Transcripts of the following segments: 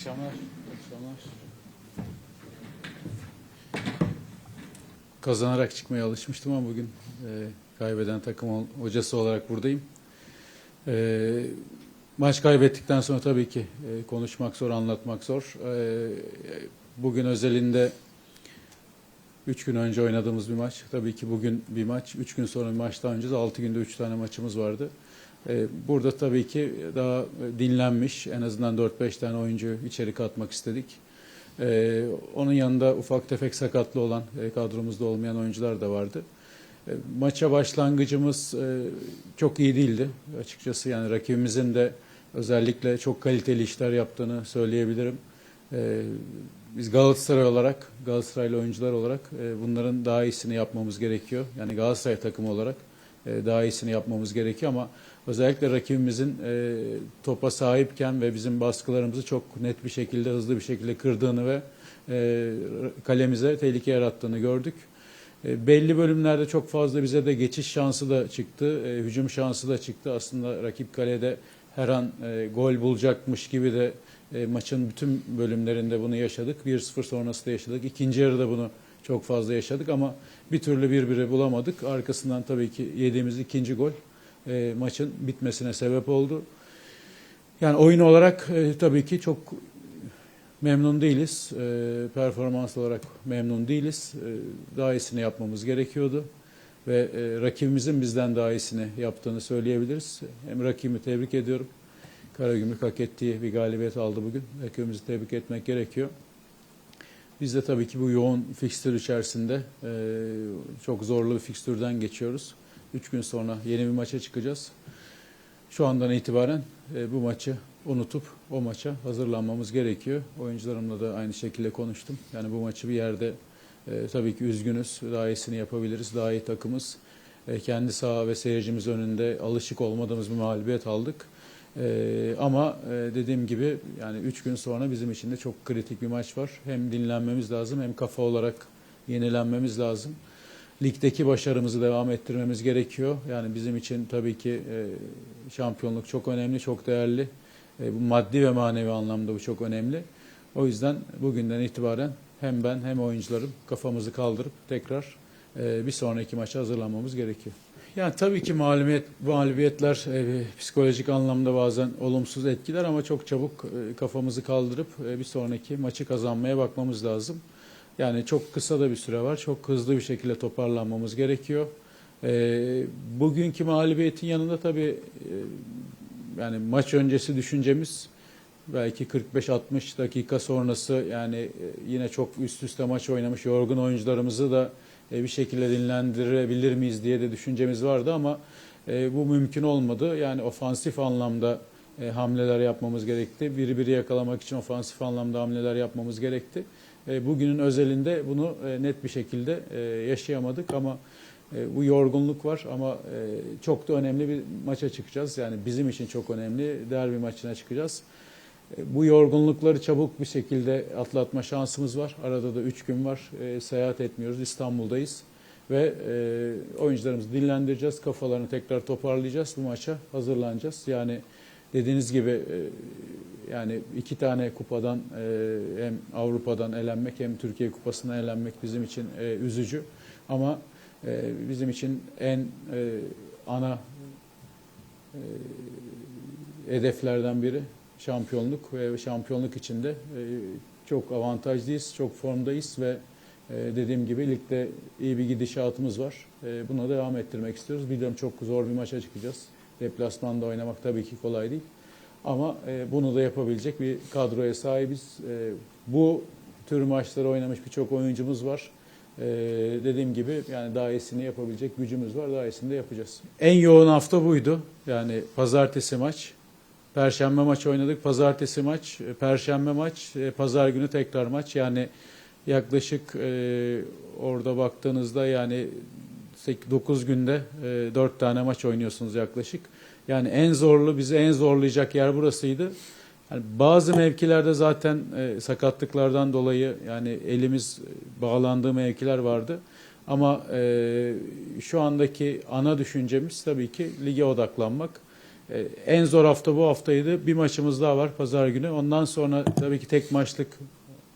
Akşamlar. Kazanarak çıkmaya alışmıştım ama bugün e, kaybeden takım hocası olarak buradayım. E, maç kaybettikten sonra tabii ki e, konuşmak zor, anlatmak zor. E, bugün özelinde 3 gün önce oynadığımız bir maç. Tabii ki bugün bir maç. 3 gün sonra bir maç daha önce 6 günde 3 tane maçımız vardı. Ee, Burada tabii ki daha dinlenmiş en azından 4-5 tane oyuncu içeri katmak istedik. Ee, Onun yanında ufak tefek sakatlı olan e, kadromuzda olmayan oyuncular da vardı. E, Maça başlangıcımız e, çok iyi değildi açıkçası. Yani rakibimizin de özellikle çok kaliteli işler yaptığını söyleyebilirim. Biz Galatasaray olarak, Galatasaraylı oyuncular olarak e, bunların daha iyisini yapmamız gerekiyor. Yani Galatasaray takımı olarak daha iyisini yapmamız gerekiyor ama özellikle rakibimizin e, topa sahipken ve bizim baskılarımızı çok net bir şekilde, hızlı bir şekilde kırdığını ve e, kalemize tehlike yarattığını gördük. E, belli bölümlerde çok fazla bize de geçiş şansı da çıktı, e, hücum şansı da çıktı. Aslında rakip kalede her an e, gol bulacakmış gibi de e, maçın bütün bölümlerinde bunu yaşadık. 1-0 sonrası da yaşadık. İkinci yarıda bunu çok fazla yaşadık ama bir türlü birbiri bulamadık. Arkasından tabii ki yediğimiz ikinci gol e, maçın bitmesine sebep oldu. Yani oyun olarak e, tabii ki çok memnun değiliz. E, performans olarak memnun değiliz. E, daha iyisini yapmamız gerekiyordu. Ve e, rakibimizin bizden daha iyisini yaptığını söyleyebiliriz. Hem rakibimi tebrik ediyorum. Karagümrük hak ettiği bir galibiyet aldı bugün. Rakibimizi tebrik etmek gerekiyor. Biz de tabii ki bu yoğun fikstür içerisinde e, çok zorlu bir fikstürden geçiyoruz. Üç gün sonra yeni bir maça çıkacağız. Şu andan itibaren e, bu maçı unutup o maça hazırlanmamız gerekiyor. Oyuncularımla da aynı şekilde konuştum. Yani bu maçı bir yerde e, tabii ki üzgünüz. Daha iyisini yapabiliriz. Daha iyi takımız. E, kendi saha ve seyircimiz önünde alışık olmadığımız bir mağlubiyet aldık. Ee, ama e, dediğim gibi yani 3 gün sonra bizim için de çok kritik bir maç var. Hem dinlenmemiz lazım hem kafa olarak yenilenmemiz lazım. Ligdeki başarımızı devam ettirmemiz gerekiyor. Yani bizim için tabii ki e, şampiyonluk çok önemli, çok değerli. E, bu maddi ve manevi anlamda bu çok önemli. O yüzden bugünden itibaren hem ben hem oyuncularım kafamızı kaldırıp tekrar e, bir sonraki maça hazırlanmamız gerekiyor. Yani tabii ki mağlubiyet, mağlubiyetler e, psikolojik anlamda bazen olumsuz etkiler ama çok çabuk e, kafamızı kaldırıp e, bir sonraki maçı kazanmaya bakmamız lazım. Yani çok kısa da bir süre var. Çok hızlı bir şekilde toparlanmamız gerekiyor. E, bugünkü mağlubiyetin yanında tabii e, yani maç öncesi düşüncemiz belki 45-60 dakika sonrası yani e, yine çok üst üste maç oynamış yorgun oyuncularımızı da e, bir şekilde dinlendirebilir miyiz diye de düşüncemiz vardı ama e, bu mümkün olmadı. Yani ofansif anlamda e, hamleler yapmamız gerekti. Biri biri yakalamak için ofansif anlamda hamleler yapmamız gerekti. E, Bugünün özelinde bunu e, net bir şekilde e, yaşayamadık ama e, bu yorgunluk var ama e, çok da önemli bir maça çıkacağız. Yani bizim için çok önemli derbi maçına çıkacağız. E, Bu yorgunlukları çabuk bir şekilde atlatma şansımız var. Arada da 3 gün var. E, seyahat etmiyoruz. İstanbul'dayız. Ve e, oyuncularımızı dinlendireceğiz. Kafalarını tekrar toparlayacağız. Bu maça hazırlanacağız. Yani dediğiniz gibi e, yani iki tane kupadan e, hem Avrupa'dan elenmek hem Türkiye Kupası'na elenmek bizim için e, üzücü. Ama bizim için en ana hedeflerden biri şampiyonluk ve şampiyonluk içinde çok avantajlıyız, çok formdayız ve dediğim gibi ligde iyi bir gidişatımız var. Buna devam ettirmek istiyoruz. Biliyorum çok zor bir maça çıkacağız. Deplasmanda oynamak tabii ki kolay değil. Ama e, bunu da yapabilecek bir kadroya sahibiz. E, Bu tür maçları oynamış birçok oyuncumuz var. Ee, dediğim gibi yani daha iyisini yapabilecek gücümüz var. Daha iyisini de yapacağız. En yoğun hafta buydu. Yani pazartesi maç. Perşembe maç oynadık. Pazartesi maç, e, perşembe maç, e, pazar günü tekrar maç. Yani yaklaşık e, orada baktığınızda yani 9 günde e, 4 tane maç oynuyorsunuz yaklaşık. Yani en zorlu, bizi en zorlayacak yer burasıydı. Yani bazı mevkilerde zaten e, sakatlıklardan dolayı yani elimiz e, bağlandığı mevkiler vardı. Ama e, şu andaki ana düşüncemiz tabii ki lige odaklanmak. En zor hafta bu haftaydı. Bir maçımız daha var pazar günü. Ondan sonra tabii ki tek maçlık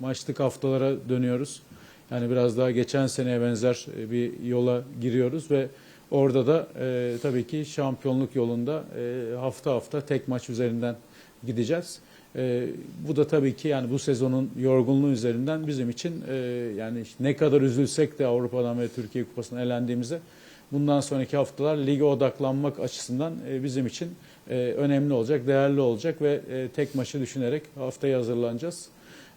maçlık haftalara dönüyoruz. Yani biraz daha geçen seneye benzer e, bir yola giriyoruz ve orada da e, tabii ki şampiyonluk yolunda e, hafta hafta tek maç üzerinden gideceğiz. E, bu da tabii ki yani bu sezonun yorgunluğu üzerinden bizim için e, yani ne kadar üzülsek de Avrupa'dan ve Türkiye Kupası'na elendiğimizde bundan sonraki haftalar lige odaklanmak açısından e, bizim için e, önemli olacak, değerli olacak ve e, tek maçı düşünerek haftaya hazırlanacağız.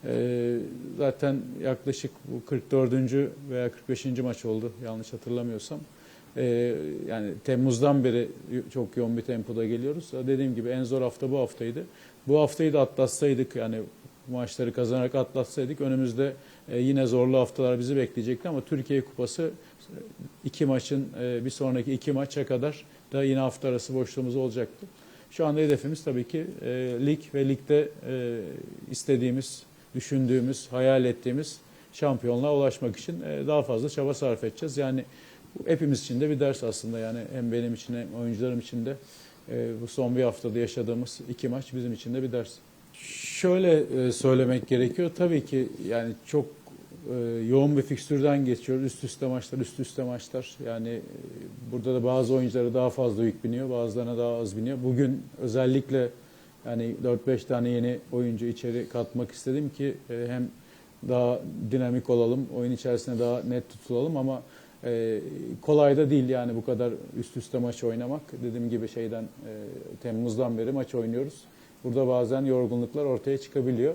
E, zaten yaklaşık bu 44. veya 45. maç oldu yanlış hatırlamıyorsam. E, yani Temmuz'dan beri çok yoğun bir tempoda geliyoruz. Dediğim gibi en zor hafta bu haftaydı. Bu haftayı da atlatsaydık yani maçları kazanarak atlatsaydık önümüzde e, yine zorlu haftalar bizi bekleyecekti ama Türkiye Kupası e, iki maçın e, bir sonraki iki maça kadar da yine hafta arası boşluğumuz olacaktı. Şu anda hedefimiz tabii ki e, lig ve ligde e, istediğimiz, düşündüğümüz, hayal ettiğimiz şampiyonluğa ulaşmak için e, daha fazla çaba sarf edeceğiz. Yani bu hepimiz için de bir ders aslında yani hem benim için hem oyuncularım için de e, bu son bir haftada yaşadığımız iki maç bizim için de bir ders. Şöyle e, söylemek gerekiyor. Tabii ki yani çok yoğun bir fikstürden geçiyor. Üst üste maçlar, üst üste maçlar. Yani burada da bazı oyunculara daha fazla yük biniyor, bazılarına daha az biniyor. Bugün özellikle yani 4-5 tane yeni oyuncu içeri katmak istedim ki e, hem daha dinamik olalım, oyun içerisinde daha net tutulalım ama e, kolay da değil yani bu kadar üst üste maç oynamak. Dediğim gibi şeyden e, Temmuz'dan beri maç oynuyoruz. Burada bazen yorgunluklar ortaya çıkabiliyor.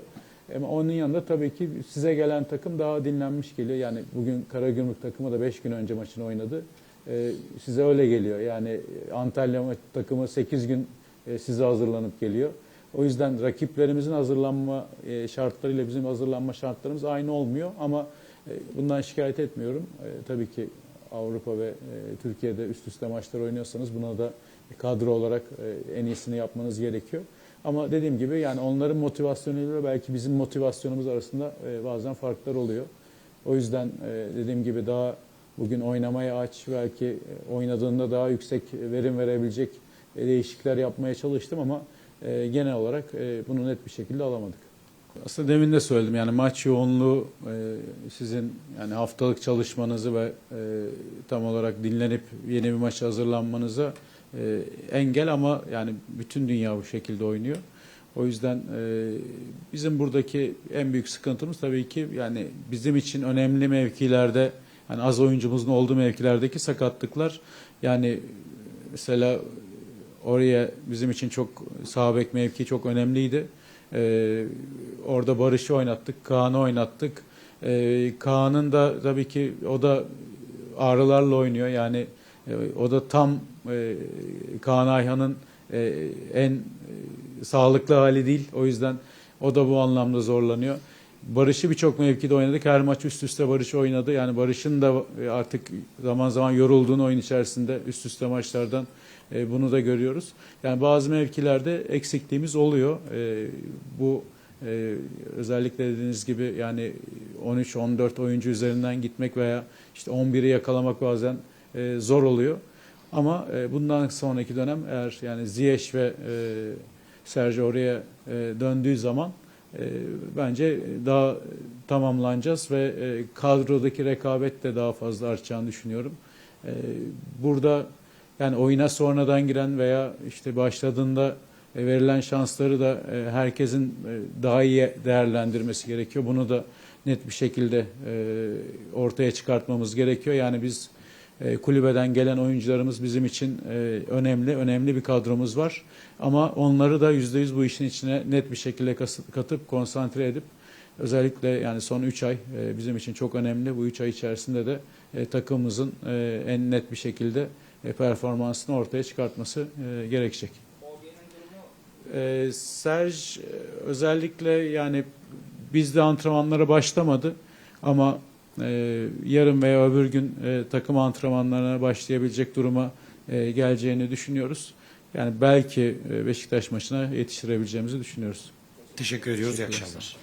Ama onun yanında tabii ki size gelen takım daha dinlenmiş geliyor. Yani bugün Karagümrük takımı da 5 gün önce maçını oynadı. Size öyle geliyor. Yani Antalya takımı 8 gün e, size hazırlanıp geliyor. O yüzden rakiplerimizin hazırlanma e, şartlarıyla bizim hazırlanma şartlarımız aynı olmuyor. Ama e, bundan şikayet etmiyorum. E, tabii ki Avrupa ve Türkiye'de üst üste maçlar oynuyorsanız buna da kadro olarak en iyisini yapmanız gerekiyor. Ama dediğim gibi yani onların motivasyonuyla belki bizim motivasyonumuz arasında bazen farklar oluyor. O yüzden dediğim gibi daha bugün oynamaya aç belki oynadığında daha yüksek verim verebilecek değişiklikler yapmaya çalıştım ama e, genel olarak e, bunu net bir şekilde alamadık. Aslında demin de söyledim yani maç yoğunluğu e, sizin yani haftalık çalışmanızı ve e, tam olarak dinlenip yeni bir maça hazırlanmanıza e, engel ama yani bütün dünya bu şekilde oynuyor. O yüzden e, bizim buradaki en büyük sıkıntımız tabii ki yani bizim için önemli mevkilerde yani az oyuncumuzun olduğu mevkilerdeki sakatlıklar yani mesela oraya bizim için çok sağ bek mevki çok önemliydi. Ee, orada Barış'ı oynattık, Kaan'ı oynattık. Ee, Kaan'ın da tabii ki o da ağrılarla oynuyor. Yani e, o da tam e, Kaan Ayhan'ın e, en e, sağlıklı hali değil. O yüzden o da bu anlamda zorlanıyor. Barış'ı birçok mevkide oynadık. Her maç üst üste Barış oynadı. Yani Barış'ın da e, artık zaman zaman yorulduğunu oyun içerisinde üst üste maçlardan e, bunu da görüyoruz. Yani bazı mevkilerde eksikliğimiz oluyor. E, bu özellikle dediğiniz gibi yani 13-14 oyuncu üzerinden gitmek veya işte 11'i yakalamak bazen zor oluyor. Ama bundan sonraki dönem eğer yani Ziyech ve Sergio oraya döndüğü zaman e, bence daha tamamlanacağız ve e, kadrodaki rekabet de daha fazla artacağını düşünüyorum. E, burada yani oyuna sonradan giren veya işte başladığında e, verilen şansları da e, herkesin daha iyi değerlendirmesi gerekiyor. Bunu da net bir şekilde ortaya çıkartmamız gerekiyor. Yani biz kulübeden gelen oyuncularımız bizim için e, önemli, önemli bir kadromuz var. Ama onları da yüzde yüz bu işin içine net bir şekilde katıp konsantre edip özellikle yani son 3 ay e, bizim için çok önemli. Bu 3 ay içerisinde de e, takımımızın e, en net bir şekilde e, performansını ortaya çıkartması e, gerekecek. E, e, özellikle yani bizde antrenmanlara başlamadı ama e, yarın veya öbür gün e, takım antrenmanlarına başlayabilecek duruma e, geleceğini düşünüyoruz. Yani belki e, Beşiktaş maçına yetiştirebileceğimizi düşünüyoruz. Teşekkür ediyoruz. İyi akşamlar.